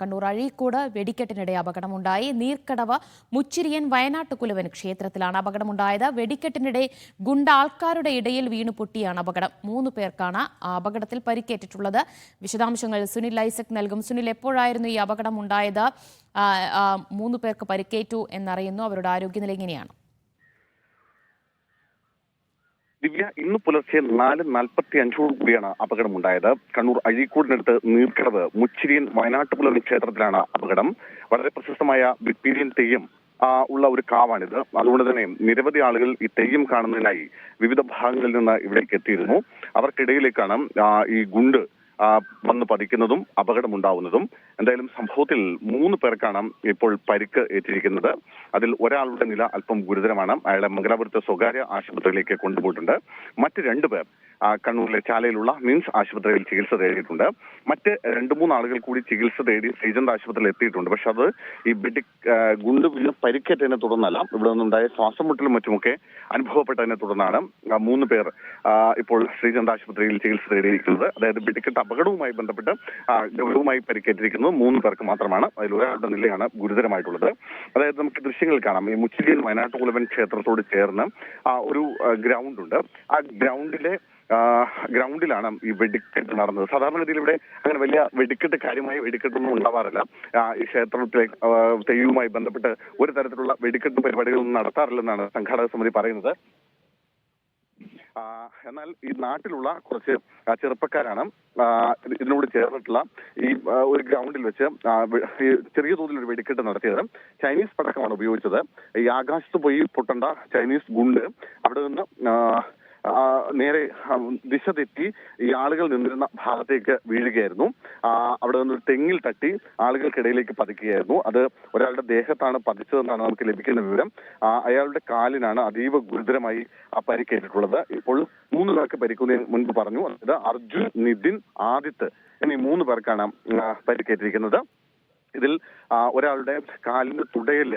കണ്ണൂർ അഴീക്കോട് വെടിക്കെട്ടിനിടെ അപകടമുണ്ടായി. നീർക്കടവ് മുച്ചിരിയൻ വയനാട്ടുകുലവൻ ക്ഷേത്രത്തിലാണ് അപകടമുണ്ടായത്. വെടിക്കെട്ടിനിടെ ഗുണ്ട ആൾക്കാരുടെ ഇടയിൽ വീണു പൊട്ടിയാണ് അപകടം. മൂന്ന് പേർക്കാണ് അപകടത്തിൽ പരിക്കേറ്റിട്ടുള്ളത്. വിശദാംശങ്ങൾ സുനിൽ ഐസക് നൽകും. സുനിൽ എപ്പോഴായിരുന്നു ഈ അപകടം ഉണ്ടായത് മൂന്ന് പേർക്ക് പരിക്കേറ്റു എന്നറിയുന്നു. അവരുടെ ആരോഗ്യനില എങ്ങനെയാണ്? ദിവ്യ ഇന്ന് പുലർച്ചെ നാല് നാൽപ്പത്തി അഞ്ചോട് കൂടിയാണ് അപകടമുണ്ടായത്. കണ്ണൂർ അഴീക്കോടിനടുത്ത് നീർക്കടവ് മുച്ചിരിയൻ വയനാട്ടുകുളം ക്ഷേത്രത്തിലാണ് അപകടം. വളരെ പ്രശസ്തമായ വിക്ടീരിയൻ തെയ്യം ഉള്ള ഒരു കാവാണിത്. അതുകൊണ്ട് തന്നെ നിരവധി ആളുകൾ ഈ തെയ്യം കാണുന്നതിനായി വിവിധ ഭാഗങ്ങളിൽ നിന്ന് ഇവിടേക്ക് എത്തിയിരുന്നു. അവർക്കിടയിലേക്കാണ് ഈ ഗുണ്ട് വന്ന് പതിക്കുന്നതും അപകടമുണ്ടാവുന്നതും. എന്തായാലും സംഭവത്തിൽ മൂന്ന് പേർക്കാണ് ഇപ്പോൾ പരിക്ക് ഏറ്റിരിക്കുന്നത്. അതിൽ ഒരാളുടെ നില അല്പം ഗുരുതരമാണ്. അയാളെ മംഗലാപുരത്തെ സ്വകാര്യ ആശുപത്രിയിലേക്ക് കൊണ്ടുപോയിട്ടുണ്ട്. മറ്റ് രണ്ടുപേർ കണ്ണൂരിലെ ചാലയിലുള്ള മിംസ് ആശുപത്രിയിൽ ചികിത്സ തേടിയിട്ടുണ്ട്. മറ്റ് രണ്ട് മൂന്ന് ആളുകൾ കൂടി ചികിത്സ തേടി ശ്രീചന്ദ് ആശുപത്രിയിൽ എത്തിയിട്ടുണ്ട്. പക്ഷെ അത് ഈ ബെഡി ഗുണ്ട് വീണ് പരിക്കേറ്റതിനെ തുടർന്നല്ല. ഇവിടെ നിന്നുണ്ടായ ശ്വാസം മുട്ടലും മറ്റുമൊക്കെ അനുഭവപ്പെട്ടതിനെ തുടർന്നാണ് മൂന്ന് പേർ ഇപ്പോൾ ശ്രീചന്ദ് ആശുപത്രിയിൽ ചികിത്സ തേടിയിരിക്കുന്നത്. അതായത് വെടിക്കെട്ട് അപകടവുമായി ബന്ധപ്പെട്ട് ഗൗരവമായി പരിക്കേറ്റിരിക്കുന്നത് മൂന്ന് പേർക്ക് മാത്രമാണ്. അതിൽ ഒരാളുടെ നിലയാണ് ഗുരുതരമായിട്ടുള്ളത്. അതായത് നമുക്ക് ദൃശ്യങ്ങൾ കാണാം. ഈ മുച്ചിലിയിൽ വയനാട്ടുകുലവൻ ക്ഷേത്രത്തോട് ചേർന്ന് ഒരു ഗ്രൗണ്ട് ഉണ്ട്. ആ ഗ്രൗണ്ടിലെ ഗ്രൗണ്ടിലാണ് ഈ വെടിക്കെട്ട് നടന്നത്. സാധാരണഗതിയിൽ ഇവിടെ അങ്ങനെ വലിയ വെടിക്കെട്ട് കാര്യമായ വെടിക്കെട്ടൊന്നും ഉണ്ടാവാറില്ല. ഈ ക്ഷേത്രത്തിലെ തെയ്യവുമായി ബന്ധപ്പെട്ട് ഒരു തരത്തിലുള്ള വെടിക്കെട്ട് പരിപാടികളൊന്നും നടത്താറില്ലെന്നാണ് സംഘാടക സമിതി പറയുന്നത്. എന്നാൽ ഈ നാട്ടിലുള്ള കുറച്ച് ചെറുപ്പക്കാരാണ് ഇതിനോട് ചേർന്നിട്ടുള്ള ഈ ഒരു ഗ്രൗണ്ടിൽ വെച്ച് ചെറിയ തോതിൽ ഒരു വെടിക്കെട്ട് നടത്തിയത് ചൈനീസ് പടക്കമാണ് ഉപയോഗിച്ചത്. ഈ ആകാശത്ത് പോയി പൊട്ടേണ്ട ചൈനീസ് ഗുണ്ട് അവിടെ നിന്ന് നേരെ ദിശ തെറ്റി ഈ ആളുകൾ നിന്നിരുന്ന ഭാഗത്തേക്ക് വീഴുകയായിരുന്നു. അവിടെ നിന്ന് തെങ്ങിൽ തട്ടി ആളുകൾക്കിടയിലേക്ക് പതിക്കുകയായിരുന്നു. അത് ഒരാളുടെ ദേഹത്താണ് പതിച്ചതെന്നാണ് നമുക്ക് ലഭിക്കുന്ന വിവരം. അയാളുടെ കാലിനാണ് അതീവ ഗുരുതരമായി പരിക്കേറ്റിട്ടുള്ളത് ഇപ്പോൾ മൂന്ന് പേർക്ക് പരിക്കുന്നതിന് മുൻപ് പറഞ്ഞു അതായത് അർജുൻ നിതിൻ ആദിത്ത് എന്നീ മൂന്ന് പേർക്കാണ് പരിക്കേറ്റിരിക്കുന്നത് ഇതിൽ ഒരാളുടെ കാലിന്റെ തുടയിൽ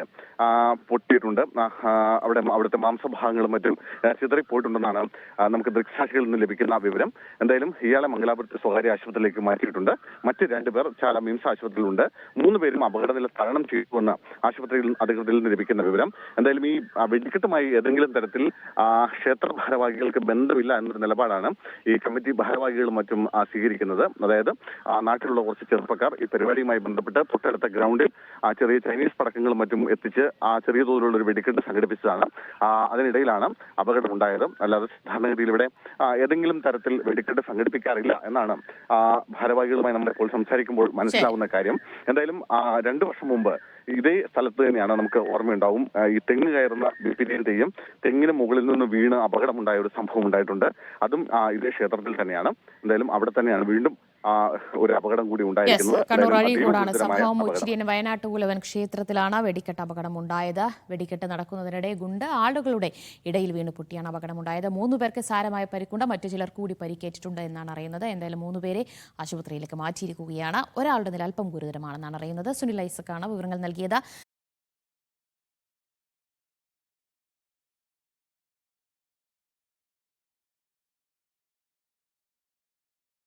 ആ, പൊട്ടിയിട്ടുണ്ട്. അവിടെ അവിടുത്തെ മാംസഭാഗങ്ങളും മറ്റും ചിതറിപ്പോയിട്ടുണ്ടെന്നാണ് നമുക്ക് ദൃക്സാക്ഷികളിൽ നിന്ന് ലഭിക്കുന്ന വിവരം. എന്തായാലും ഇയാളെ മംഗലാപുരത്തെ സ്വകാര്യ ആശുപത്രിയിലേക്ക് മാറ്റിയിട്ടുണ്ട്. മറ്റ് രണ്ടുപേർ ചാല മിംസ് ആശുപത്രിയിലുണ്ട്. മൂന്ന് പേരും അപകടനില തരണം ചെയ്തുവെന്ന് ആശുപത്രിയിൽ അധികൃതരിൽ നിന്ന് ലഭിക്കുന്ന വിവരം. എന്തായാലും ഈ വെടിക്കെട്ടുമായി ഏതെങ്കിലും തരത്തിൽ ക്ഷേത്ര ഭാരവാഹികൾക്ക് ബന്ധമില്ല എന്നൊരു നിലപാടാണ് ഈ കമ്മിറ്റി ഭാരവാഹികളും മറ്റും സ്വീകരിക്കുന്നത്. അതായത് നാട്ടിലുള്ള കുറച്ച് ചെറുപ്പക്കാർ ഈ പരിപാടിയുമായി ബന്ധപ്പെട്ട് തൊട്ടടുത്ത ഗ്രൗണ്ടിൽ ആ ചെറിയ ചൈനീസ് പടക്കങ്ങളും മറ്റും എത്തിച്ച് ആ ചെറിയ തോതിലുള്ള ഒരു വെടിക്കെട്ട് സംഘടിപ്പിച്ചതാണ്. അതിനിടയിലാണ് അപകടം ഉണ്ടായത് അല്ലാതെ സാധാരണഗതിയിൽ ഇവിടെ ഏതെങ്കിലും തരത്തിൽ വെടിക്കെട്ട് സംഘടിപ്പിക്കാറില്ല എന്നാണ് ഭാരവാഹികളുമായി നമ്മൾ ഇപ്പോൾ സംസാരിക്കുമ്പോൾ മനസ്സിലാവുന്ന കാര്യം. എന്തായാലും ആ, രണ്ടു വർഷം മുമ്പ് ഇതേ സ്ഥലത്ത് തന്നെയാണ് നമുക്ക് ഓർമ്മയുണ്ടാവും. ഈ തെങ്ങ് കയറുന്ന ബിപിരിയൻ തെയ്യം തെങ്ങിന് മുകളിൽ നിന്ന് വീണ് അപകടമുണ്ടായ ഒരു സംഭവം ഉണ്ടായിട്ടുണ്ട്. അതും ഇതേ ക്ഷേത്രത്തിൽ തന്നെയാണ്. എന്തായാലും അവിടെ തന്നെയാണ്. വീണ്ടും ഒരു അപകടം കൂടി ഉണ്ടായിരുന്നു ഉണ്ടായിരിക്കുന്നത്. കണ്ണൂർ എന്തായാലും അതീവ അഴീക്കോടാണ് ഗുരുതരമായ സംഭവം ഉച്ചിരിയൻ വയനാട്ടുകുലവൻ ക്ഷേത്രത്തിലാണ് വെടിക്കെട്ട് അപകടം ഉണ്ടായത് വെടിക്കെട്ട് നടക്കുന്നതിനിടെ ഗുണ്ട് ആളുകളുടെ ഇടയിൽ വീണ് പൊട്ടിയാണ് അപകടം ഉണ്ടായത് മൂന്ന് പേർക്ക് സാരമായ പരിക്കുണ്ട്. മറ്റു ചിലർ കൂടി പരിക്കേറ്റിട്ടുണ്ട് എന്നാണ് അറിയുന്നത്. എന്തായാലും മൂന്ന് പേരെ ആശുപത്രിയിലേക്ക് മാറ്റിയിരിക്കുകയാണ്. ഒരാളുടെ നില അല്പം ഗുരുതരമാണെന്നാണ് അറിയുന്നത്. സുനിൽ ഐസക്കാണ് വിവരങ്ങൾ നൽകിയത്.